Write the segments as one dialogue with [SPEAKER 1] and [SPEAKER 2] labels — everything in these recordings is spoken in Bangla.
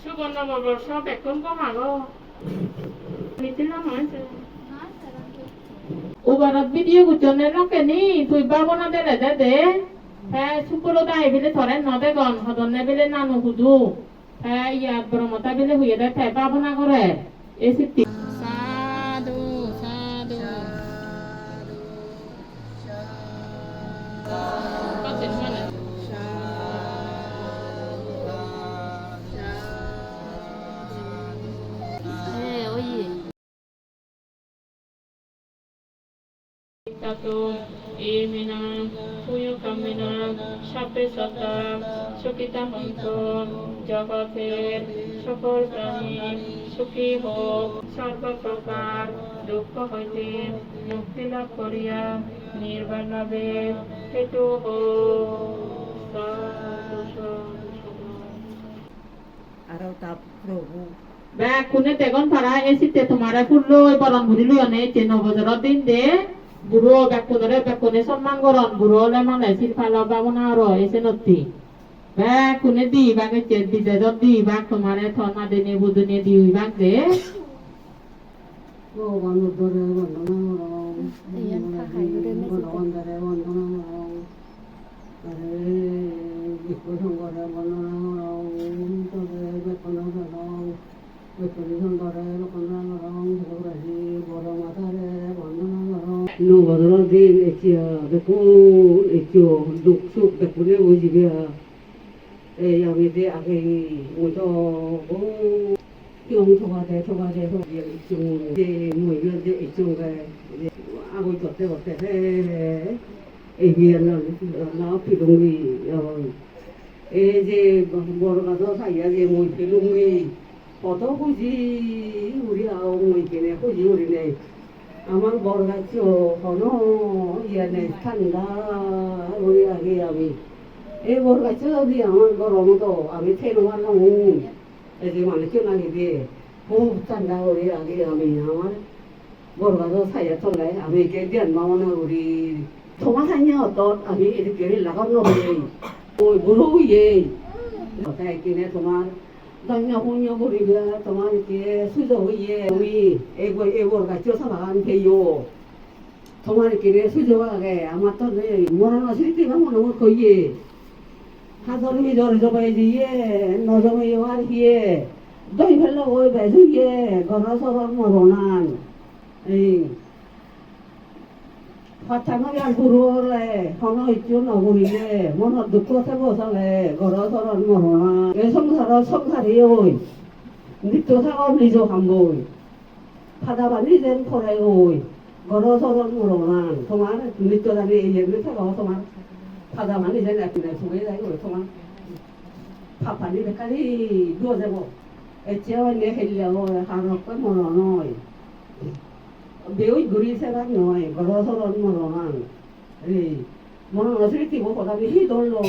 [SPEAKER 1] সুবর্ণ নববর্ষ বেতন কমালো নিতিলাম হয়েছে উবারত ভিডিও গুজনে লকে নি তুই বাবো না দেলে দে দে হ্যাঁ শুক্র দাই বিলে ধরে নদে গন হদনে বিলে নানু হুদু হ্যাঁ ইয়া ব্রহ্মতা বিলে হুয়ে দে বাবো না করে এই সিদ্ধি তাতো এমিনা পুয় কামিনা সাপে সতা সুখিতা হন্ত জগতের সকল প্রাণী সুখী হোক। সর্বপ্রকার দুঃখ হইতে মুক্তি লাভ করিয়া নির্বাণ লাভে হেতু হোক।
[SPEAKER 2] আরও তা প্রভু।
[SPEAKER 1] বে কোনে তেগন পারা এসিতে তোমারে ফুললো বরণ বুঝিলি অনে যে নবজর দিন দে। বুড়ো বেকুনরে বেকুনে সম্মান করন বুড়ো হলে মানে সিরফাল বাবনা আর এসে নতি বে কোনে দি বাগে চে দিতে যত দি বাগ তোমারে থনা দিনে বুদুনে দি বাগ দে
[SPEAKER 2] ভগবানুদ্ধরে বন্দনামরং
[SPEAKER 3] Ayan, kakayo rin na sila.
[SPEAKER 2] বন্দরে বন্দনামরং হরে বিষ্ণু শঙ্করে বন্দনামরং তবে বেকনরং বেকনি শঙ্করে বন্দনামরং Novodorodin etia beku etio duksuk bekune wujibia e yamide akei uto o 용토가 대토가 돼서 이쪽 이제 뭐 이런 데 이쪽에 이제 아고 저때 어때 해 에비에는 나 피동이 이제 뭐로 가서 사이야지 뭐 피동이 어떠고지 우리 아웅 이게네 호지 우리네 আমার বড় গাছ হন ইয়া নেই ঠান্ডা ওই আগে আমি এই বড় গাছ যদি আমার গরম তো আমি ঠেলো মারলাম হুম এই যে মানুষজন আগে দিয়ে খুব ঠান্ডা ওই আগে আমি আমার বড় গাছ ছাইয়া চলাই আমি একে ধ্যান মামনা করি তোমার সাইয়া অতত আমি এদিকে লাগানো হয়ে ওই বুড়ো ইয়ে কথায় কিনে তোমার 다음에 혼여버리가 동안 이렇게 수저위에 우리 애고 애고가 쪄서만 돼요. 동안끼리 수저와게 아마 또네 뭐라나 쓸때 가면 뭐는 거기 하더니 저를 잡아야지 예 노정의 요한기에 너희 별로 오이 배수기에 걸어서 뭐 도난 에이 সৎসাঙত গুৰু হলে সমস্যা নগৰিলে, মনত দুখ চাব চলে ঘৰৰ চৰণ মহনা এই সংসাৰৰ সংসাৰী ঐ। নৃত্য চাগৰ নিজৰ খাম্বৈ ফাদা পানী যেন খৰাই ঐ। ঘৰৰ চৰণ মৰণা তোমাৰ নৃত্য জানি এজেনে চাগৰ তোমাৰ ফাদা বান্ধি যেন এপিনে চুবেই যায় ঐ। তোমাৰ ফাপানি বেকাৰী দুৱ যাব। এতিয়াও এনে খেলিলে ঐ। কাৰণ মৰণ ঐ। 매우 그리 생각이요. 그러서는 뭐는 뭐는 어슬리티고 그다음에 희돌로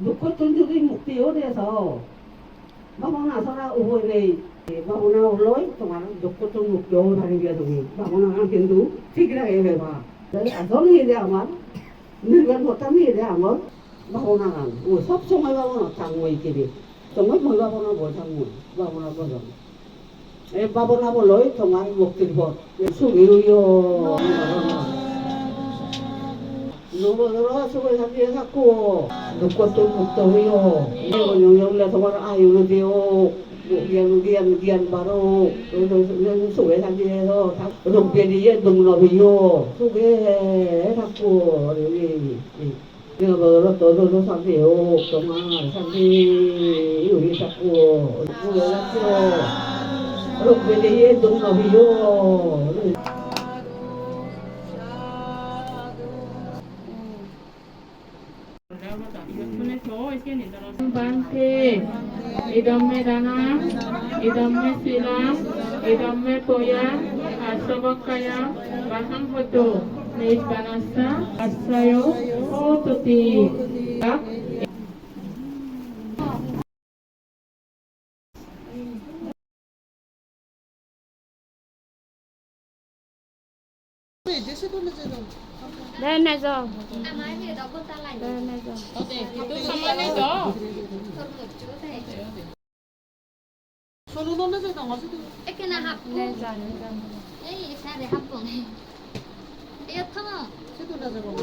[SPEAKER 2] 누것던 줄이 묵디 요래서 마구나 서라 오보네 마구나 올로이 동안은 누것던 묵겨운 하는 게 동이 마구나 안 견두 피기라게 해봐. 아서는 이래 아마 늙은 못하면 이래 아마 마구나 간. 오 뭐, 섭송을 마구나 당고 있기리. 정말 몰라 보나 못하고 뭐. 마구나 보나. 에 바보나 볼로이 동안 목들이 보 수기로요 누구들어 수고 삼지에 샀고 누구 또 묵더요 이거 용용래 동안 아유로 되요 기안 기안 기안 바로 수고에 삼지에서 롱변이에 농럽이요 수고해 갖고 여기 내가 뭐로 너도 삼지요 정말 삼지 우리
[SPEAKER 1] रुक जाइए
[SPEAKER 4] तुम नबियों इदम
[SPEAKER 3] में दाना इदम
[SPEAKER 4] में सिला इदम में कोया आश्रवकया वाहम
[SPEAKER 3] होतो নিজ বানাসা
[SPEAKER 1] আশ্রয় ও প্রতি Đây này rồi. Đây
[SPEAKER 4] này rồi. Tôi không
[SPEAKER 1] ăn này rồi. Solo nó nó rồi nó rồi.
[SPEAKER 4] Cái cái nào
[SPEAKER 3] hấp này rồi.
[SPEAKER 4] Ấy, sao để hấp còn này. Ấy
[SPEAKER 1] thơm. Chứ tôi là rồi.